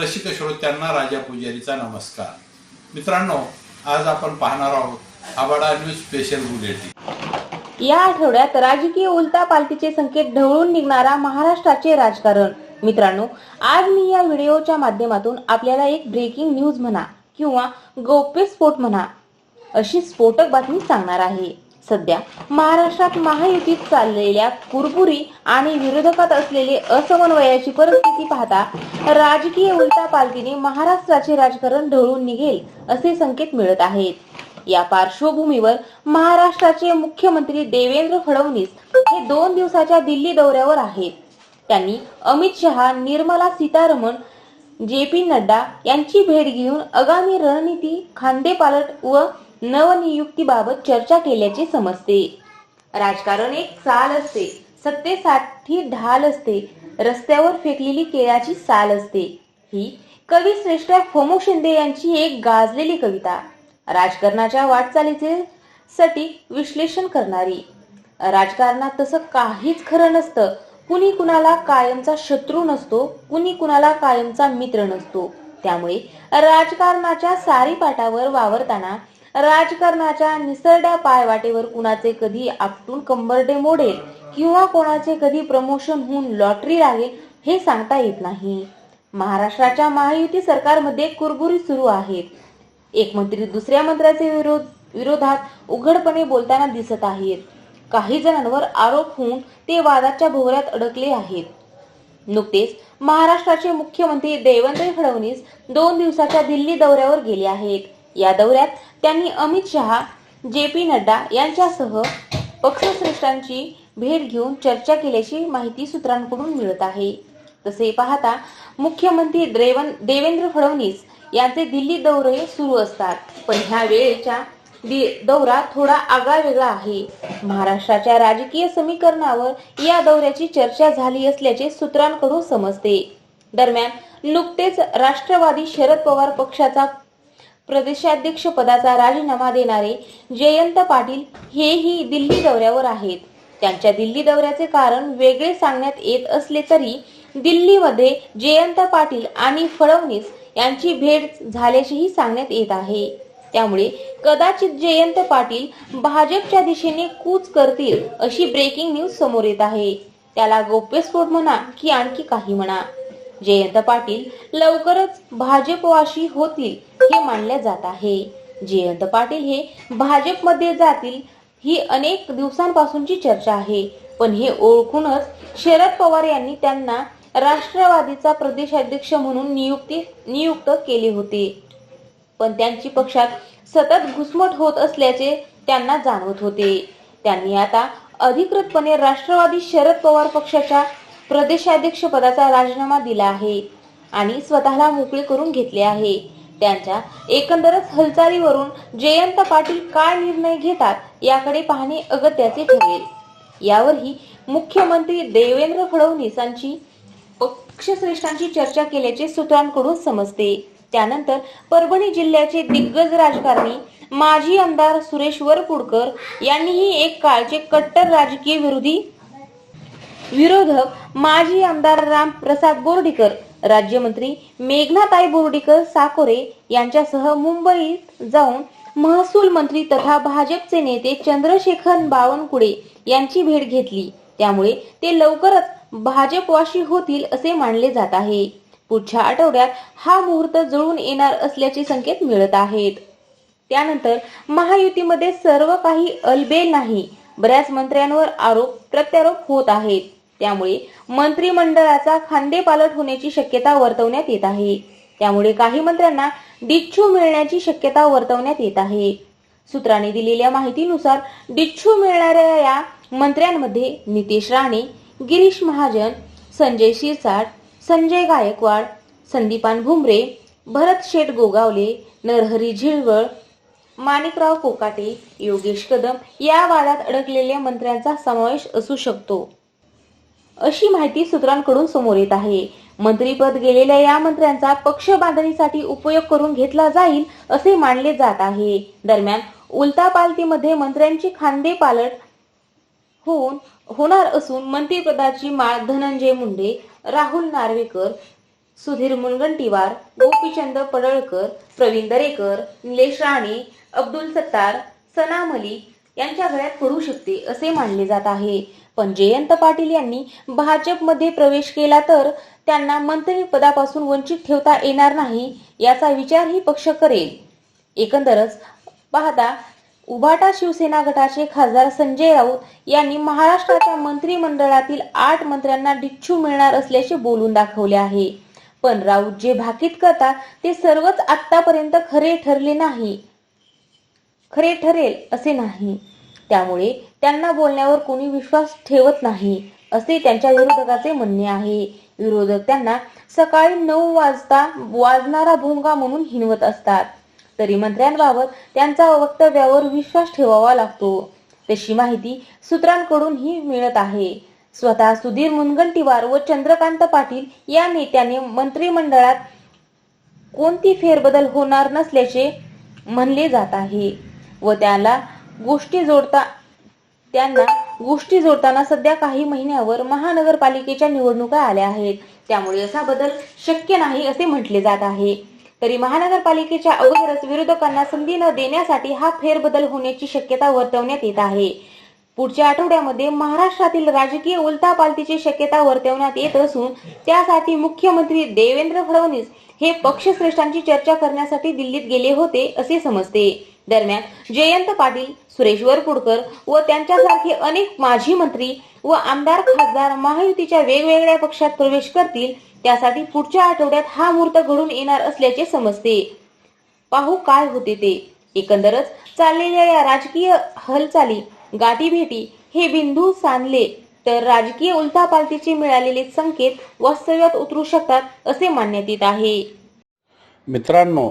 रसिक श्रोत्यांना राजा पुजारीचा नमस्कार. मित्रांनो आज आपण पाहणार आहोत आबाडा न्यूज स्पेशल बुलेटिन. या आठवड्यात राजकीय उलटापालटीचे संकेत ढवळून निघणारा महाराष्ट्राचे राजकारण. मित्रांनो आज मी या व्हिडिओच्या माध्यमातून आपल्याला एक ब्रेकिंग न्यूज म्हणा किंवा गौप्यस्फोट म्हणा अशी स्फोटक बातमी सांगणार आहे. सध्या महाराष्ट्रात महायुतीत चाललेल्या कुरबुरी आणि विरोधकात असलेले असमन्वयाची परिस्थिती पाहता राजकीय उलटापालटीने महाराष्ट्राचे राजकारण ढळून निघेल असे संकेत मिळत आहेत. या पार्श्वभूमीवर महाराष्ट्राचे मुख्यमंत्री देवेंद्र फडणवीस हे दोन दिवसाच्या दिल्ली दौऱ्यावर आहेत. त्यांनी अमित शहा निर्मला सीतारमण जे पी नड्डा यांची भेट घेऊन आगामी रणनीती खांदेपालट व नवनियुक्तीबाबत चर्चा केल्याचे समजते. राजकारण एक चाल असते. सत्तेसाठी ढाल असते. रस्त्यावर फेकलेली केळाची साल असते. ही कवी श्रेष्ठ फोमो शिंदे यांची एक गाजलेली कविता. राजकारणाच्या वाटचालीचे सटीक विश्लेषण करणारी. राजकारणात तसं काहीच खरं नसतं. कुणी कुणाला कायमचा शत्रू नसतो. कुणी कुणाला कायमचा मित्र नसतो. त्यामुळे राजकारणाच्या सारीपाटावर वावरताना राजकारणाच्या निसरड्या पायवाटेवर कुणाचे कधी आपटून कंबरडे मोडेल किंवा कोणाचे कधी प्रमोशन होऊन लॉटरी लागेल हे सांगता येत नाही. महाराष्ट्राच्या महायुती सरकारमध्ये कुरबुरी सुरू आहेत. एक मंत्री दुसऱ्या मंत्र्याचे विरोध विरोधात उघडपणे बोलताना दिसत आहेत. काही जणांवर आरोप होऊन ते वादाच्या भोवऱ्यात अडकले आहेत. नुकतेच महाराष्ट्राचे मुख्यमंत्री देवेंद्र फडणवीस दोन दिवसाच्या दिल्ली दौऱ्यावर गेले आहेत. या दौऱ्यात त्यांनी अमित शहा जे पी नड्डा यांच्यासह पक्षश्रेष्ठांची भेट घेऊन चर्चा केल्याची माहिती सूत्रांकडून मिळत आहे. तसे पाहता मुख्यमंत्री देवन देवेंद्र फडणवीस यांचे दिल्ली दौरे सुरू असतात. पण ह्या वेळेच्या दौरा थोडा आगळावेगळा आहे. महाराष्ट्राच्या राजकीय समीकरणावर या दौऱ्याची चर्चा झाली असल्याचे सूत्रांकडून समजते. दरम्यान नुकतेच राष्ट्रवादी शरद पवार पक्षाचा प्रदेशाध्यक्ष पदाचा राजीनामा देणारे जयंत पाटील हेही दिल्ली दौऱ्यावर आहेत. त्यांच्या दिल्ली दौऱ्याचे कारण वेगळे सांगण्यात येत असले तरी दिल्लीमध्ये जयंत पाटील आणि फडणवीस यांची भेट झाल्याचेही सांगण्यात येत आहे. त्यामुळे कदाचित जयंत पाटील भाजपच्या दिशेने कूच करतील अशी ब्रेकिंग न्यूज समोर येत आहे. त्याला गौप्यस्फोट म्हणा की आणखी काही म्हणा. जयंत पाटील लवकरच भाजपवाशी होतील हे मानले जात आहे. जयंत पाटील हे भाजपमध्ये जातील ही अनेक दिवसांपासूनची चर्चा आहे. पण हे ओळखूनच शरद पवार यांनी त्यांना राष्ट्रवादीचा प्रदेशाध्यक्ष म्हणून नियुक्ती नियुक्त केले होते. पण त्यांची पक्षात सतत घुसमट होत असल्याचे त्यांना जाणवत होते. त्यांनी आता अधिकृतपणे राष्ट्रवादी शरद पवार पक्षाच्या प्रदेशाध्यक्ष पदाचा राजीनामा दिला आहे आणि स्वतःला मोकळे करून घेतले आहे. त्यांच्या एकंदरच हालचालीवरून जयंत पाटील काय निर्णय घेतात याकडे पाहणे अगत्याचे ठरेल. यावरही मुख्यमंत्री देवेंद्र फडणवीसांची पक्षश्रेष्ठांची चर्चा केल्याचे सूत्रांकडून समजते. त्यानंतर परभणी जिल्ह्याचे दिग्गज राजकारणी माजी आमदार सुरेश वरपुडकर यांनीही एक काळचे कट्टर राजकीय विरोधी विरोधक माजी आमदार राम प्रसाद बोर्डीकर राज्यमंत्री मेघनाताई बोर्डीकर साकोरे यांच्यासह मुंबईत जाऊन महसूल मंत्री तथा भाजपचे नेते चंद्रशेखर बावनकुळे यांची भेट घेतली. त्यामुळे ते लवकरच भाजपवाशी होतील असे मानले जात आहे. पुढच्या आठवड्यात हा मुहूर्त जुळून येणार असल्याचे संकेत मिळत आहेत. त्यानंतर महायुतीमध्ये सर्व काही अलबेल नाही. बऱ्याच मंत्र्यांवर आरोप प्रत्यारोप होत आहेत. त्यामुळे मंत्रिमंडळाचा खांदेपालट होण्याची शक्यता वर्तवण्यात येत आहे. त्यामुळे काही मंत्र्यांना डिच्छू मिळण्याची शक्यता वर्तवण्यात येत आहे. सूत्रांनी दिलेल्या माहितीनुसार डिच्छू मिळणाऱ्या या मंत्र्यांमध्ये नितेश राणे गिरीश महाजन संजय शिरसाट संजय गायकवाड संदीपान भुमरे भरत शेठ गोगावले नरहरी झिळवळ माणिकराव कोकाटे योगेश कदम या वादात अडकलेल्या मंत्र्यांचा समावेश असू शकतो. अशी माहिती सूत्रांकडून समोर येत आहे. मंत्रीपद गेलेल्या या मंत्र्यांचा पक्ष बांधणीसाठी उपयोग करून घेतला जाईल असे मानले जात आहे. दरम्यान उलटापालतीमध्ये मंत्र्यांची खांदे पालट होऊन होणार असून मंत्रिपदाची माळ धनंजय मुंडे राहुल नार्वेकर सुधीर मुनगंटीवार गोपीचंद पडळकर प्रवीण दरेकर निलेश राणे अब्दुल सत्तार सना मलिक यांच्या गळ्यात पडू शकते असे मानले जात आहे. पण जयंत पाटील यांनी भाजपमध्ये प्रवेश केला तर त्यांना मंत्री पदापासून वंचित ठेवता येणार नाही याचा विचारही पक्ष करेल. एकंदरच पाहता उभाटा शिवसेना गटाचे खासदार संजय राऊत यांनी महाराष्ट्राच्या मंत्रिमंडळातील आठ मंत्र्यांना डिच्छू मिळणार असल्याचे बोलून दाखवले आहे. पण राऊत जे भाकीत करतात ते सर्वच आतापर्यंत खरे ठरले नाही. खरे ठरेल असे नाही. त्यामुळे त्यांना बोलण्यावर कोणी विश्वास ठेवत नाही असे त्यांच्या विरोधकाचे म्हणणे आहे. विरोधक त्यांना सकाळी नऊ वाजता वाजणारा भोंगा म्हणून हिनवत असतात. तरी मंत्र्यांबाबत त्यांचा वक्तव्यावर विश्वास ठेवावा लागतो. तशी माहिती सूत्रांकडूनही मिळत आहे. स्वतः सुधीर मुनगंटीवार व चंद्रकांत पाटील या नेत्याने मंत्रिमंडळात कोणती फेरबदल होणार नसल्याचे म्हणले जात आहे व त्याला गोष्टी जोडता त्यांना गोष्टी जोडताना सध्या काही महिन्यावर महानगरपालिकेच्या निवडणुका आल्या आहेत. त्यामुळे असा बदल शक्य नाही असे म्हटले जात आहे. तरी महानगरपालिकेच्या अगोदरच विरोधकांना संधी न देण्यासाठी हा फेरबदल होण्याची शक्यता वर्तवण्यात येत आहे. पुढच्या आठवड्यामध्ये महाराष्ट्रातील राजकीय उलथापालतीची शक्यता वर्तवण्यात येत असून त्यासाठी मुख्यमंत्री देवेंद्र फडणवीस हे पक्षश्रेष्ठांची चर्चा करण्यासाठी दिल्लीत गेले होते असे समजते. दरम्यान जयंत पाटील सुरेश वरपुडकर व त्यांच्यासारखे अनेक माजी मंत्री व आमदार खासदार महायुतीच्या वेगवेगळ्या पक्षात प्रवेश करतील त्यासाठी पुढच्या आठवड्यात हा मुहूर्त घडून येणार असल्याचे समजते. पाहू काय होते ते. एकंदरच चाललेल्या या राजकीय हालचाली गाठीभेटी हे बिंदू सांधले तर राजकीय उलथापालथीचे मिळालेले संकेत वास्तव्यात उतरू शकतात असे मानण्यात येत आहे. मित्रांनो